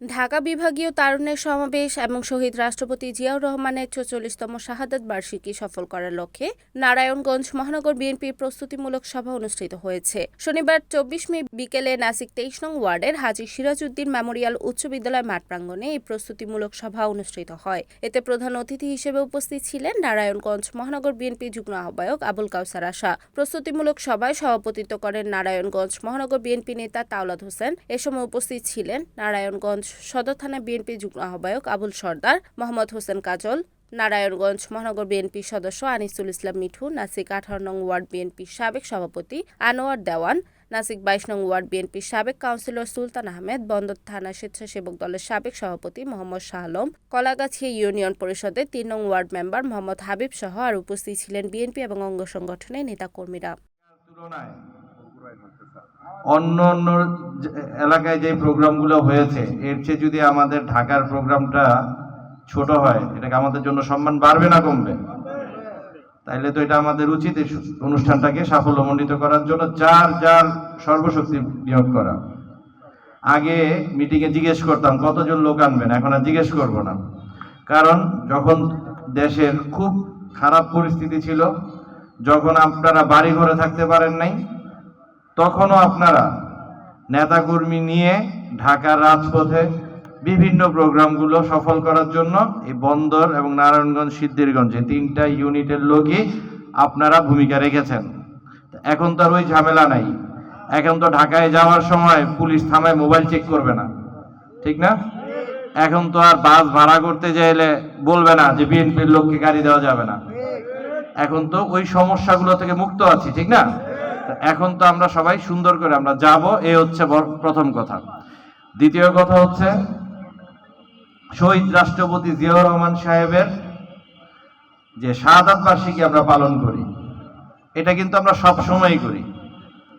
ঢাকা বিভাগীয় তারুণ্যের সমাবেশ এবং শহীদ রাষ্ট্রপতি জিয়াউর রহমানের চৌচল্লিশতম শাহাদাত বার্ষিকী সফল করার লক্ষ্যে নারায়ণগঞ্জ মহানগর বিএনপির প্রস্তুতিমূলক সভা অনুষ্ঠিত হয়েছে। শনিবার চব্বিশ মে বিকেলে নাসিক তেইশ নং ওয়ার্ডের হাজি সিরাজউদ্দিন মেমোরিয়াল উচ্চ বিদ্যালয় মাঠ প্রাঙ্গণে এই প্রস্তুতিমূলক সভা অনুষ্ঠিত হয়। এতে প্রধান অতিথি হিসেবে উপস্থিত ছিলেন নারায়ণগঞ্জ মহানগর বিএনপি যুগ্ম আহ্বায়ক আবুল কাউসার আশা। প্রস্তুতিমূলক সভায় সভাপতিত্ব করেন নারায়ণগঞ্জ মহানগর বিএনপি নেতা তাওলাদ হোসেন। এ সময় উপস্থিত ছিলেন নারায়ণগঞ্জ সদর থানা বিএনপি যুগ্ম আহ্বায়ক আবুল সর্দার, মোহাম্মদ হোসেন কাজল, নারায়ণগঞ্জ মহানগর বিএনপি সদস্য আনিসুল ইসলাম মিঠু, নাসিক আঠারো নং ওয়ার্ড বিএনপির সাবেক সভাপতি আনোয়ার দেওয়ান, নাসিক বাইশ নং ওয়ার্ড বিএনপির সাবেক কাউন্সিলর সুলতান আহমেদ, বন্দর থানা স্বেচ্ছাসেবক দলের সাবেক সভাপতি মোহাম্মদ শাহ আলম কলাগাছিয়া ইউনিয়ন পরিষদের তিন নং ওয়ার্ড মেম্বার মোহাম্মদ হাবিব সহ আর উপস্থিত ছিলেন বিএনপি এবং অঙ্গ সংগঠনের নেতাকর্মীরা। অন্য অন্য এলাকায় যে প্রোগ্রামগুলো হয়েছে, এর চেয়ে যদি আমাদের ঢাকার প্রোগ্রামটা ছোট হয়, এটাকে আমাদের জন্য সম্মান বাড়বে না কমবে? তাইলে তো এটা আমাদের উচিত অনুষ্ঠানটাকে সাফল্যমণ্ডিত করার জন্য যার যার সর্বশক্তি নিয়োগ করা। আগে মিটিংয়ে জিজ্ঞেস করতাম, কতজন লোক আনবেন? এখন আর জিজ্ঞেস করব না। কারণ যখন দেশের খুব খারাপ পরিস্থিতি ছিল, যখন আপনারা বাড়ি ঘরে থাকতে পারেন নাই তখনও আপনারা নেতাকর্মী নিয়ে ঢাকার রাজপথে বিভিন্ন প্রোগ্রামগুলো সফল করার জন্য এই বন্দর এবং নারায়ণগঞ্জ সিদ্ধিরগঞ্জ সিদ্ধিরগঞ্জে তিনটা ইউনিটের লোকই আপনারা ভূমিকা রেখেছেন। এখন তো আর ওই ঝামেলা নাই। এখন তো ঢাকায় যাওয়ার সময় পুলিশ থামায়, মোবাইল চেক করবে না। ঠিক না? এখন তো আর বাস ভাড়া করতে চাইলে বলবে না যে বিএনপির লোককে গাড়ি দেওয়া যাবে না। এখন তো ওই সমস্যাগুলো থেকে মুক্ত আছি, ঠিক না? এখন তো আমরা সবাই সুন্দর করে আমরা যাব, এ হচ্ছে প্রথম কথা। দ্বিতীয় কথা হচ্ছে, শহীদ রাষ্ট্রপতি জিয়াউর রহমান সাহেবের যে শাহাদাত বার্ষিকী আমরা পালন করি, এটা কিন্তু আমরা সব সময় করি।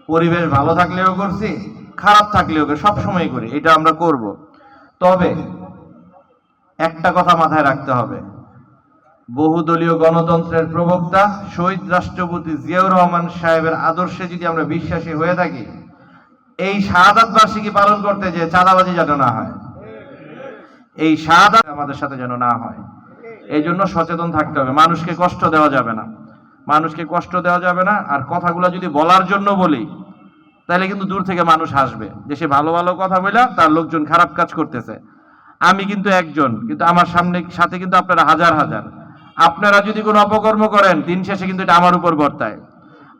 পরিবেশ ভালো থাকলেও করছি, খারাপ থাকলেও করি, সব সময় করি, এটা আমরা করব। তবে একটা কথা মাথায় রাখতে হবে বহুদলীয় গণতন্ত্রের প্রবক্তা শহীদ রাষ্ট্রপতি জিয়াউর রহমান সাহেবের আদর্শে যদি আমরা বিশ্বাসী হয়ে থাকি, এই শাহাদাত বার্ষিকী পালন করতে যে চাঁদাবাজি যেন না হয়, এই শাহাদাত আমাদের সাথে যেন না হয়, এই জন্য সচেতন থাকতে হবে। মানুষকে কষ্ট দেওয়া যাবে না। মানুষকে কষ্ট দেওয়া যাবে না। আর কথাগুলো যদি বলার জন্য বলি, তাহলে কিন্তু দূর থেকে মানুষ হাসবে। যে সে ভালো ভালো কথা বলে তার লোকজন খারাপ কাজ করতেছে। আমি কিন্তু একজন, কিন্তু আমার সামনে, সাথে কিন্তু আপনারা হাজার হাজার। আপনারা যদি কোনো অপকর্ম করেন, দিন শেষে কিন্তু এটা আমার উপর বর্তায়।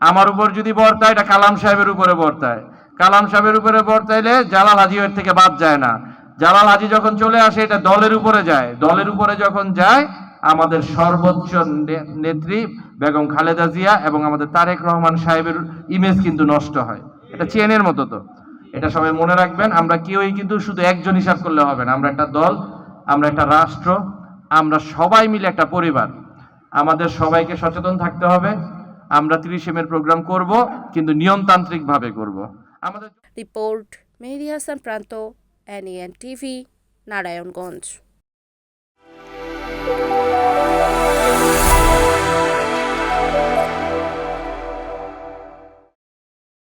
আমার উপর যদি বর্তায়, এটা কালাম সাহেবের উপরে বর্তায়। কালাম সাহেবের উপরে বর্তাইলে জালাল হাজি এর থেকে বাদ যায় না। জালাল হাজি যখন চলে আসে, এটা দলের উপরে যায়। দলের উপরে যখন যায়, আমাদের সর্বোচ্চ নেত্রী বেগম খালেদা জিয়া এবং আমাদের তারেক রহমান সাহেবের ইমেজ কিন্তু নষ্ট হয়। এটা চেনের মতো তো। এটা সবাই মনে রাখবেন, আমরা কেউই কিন্তু শুধু একজন হিসাব করলে হবে না। আমরা একটা দল, আমরা একটা রাষ্ট্র আমরা সবাই মিলে একটা পরিবার। আমাদের সবাইকে সচেতন থাকতে হবে। আমরা ত্রিশ এর প্রোগ্রাম করব, কিন্তু নিয়মতান্ত্রিকভাবে করব। আমাদের রিপোর্ট মেহেদি হাসান প্রান্ত এনএন টিভি নারায়ণগঞ্জ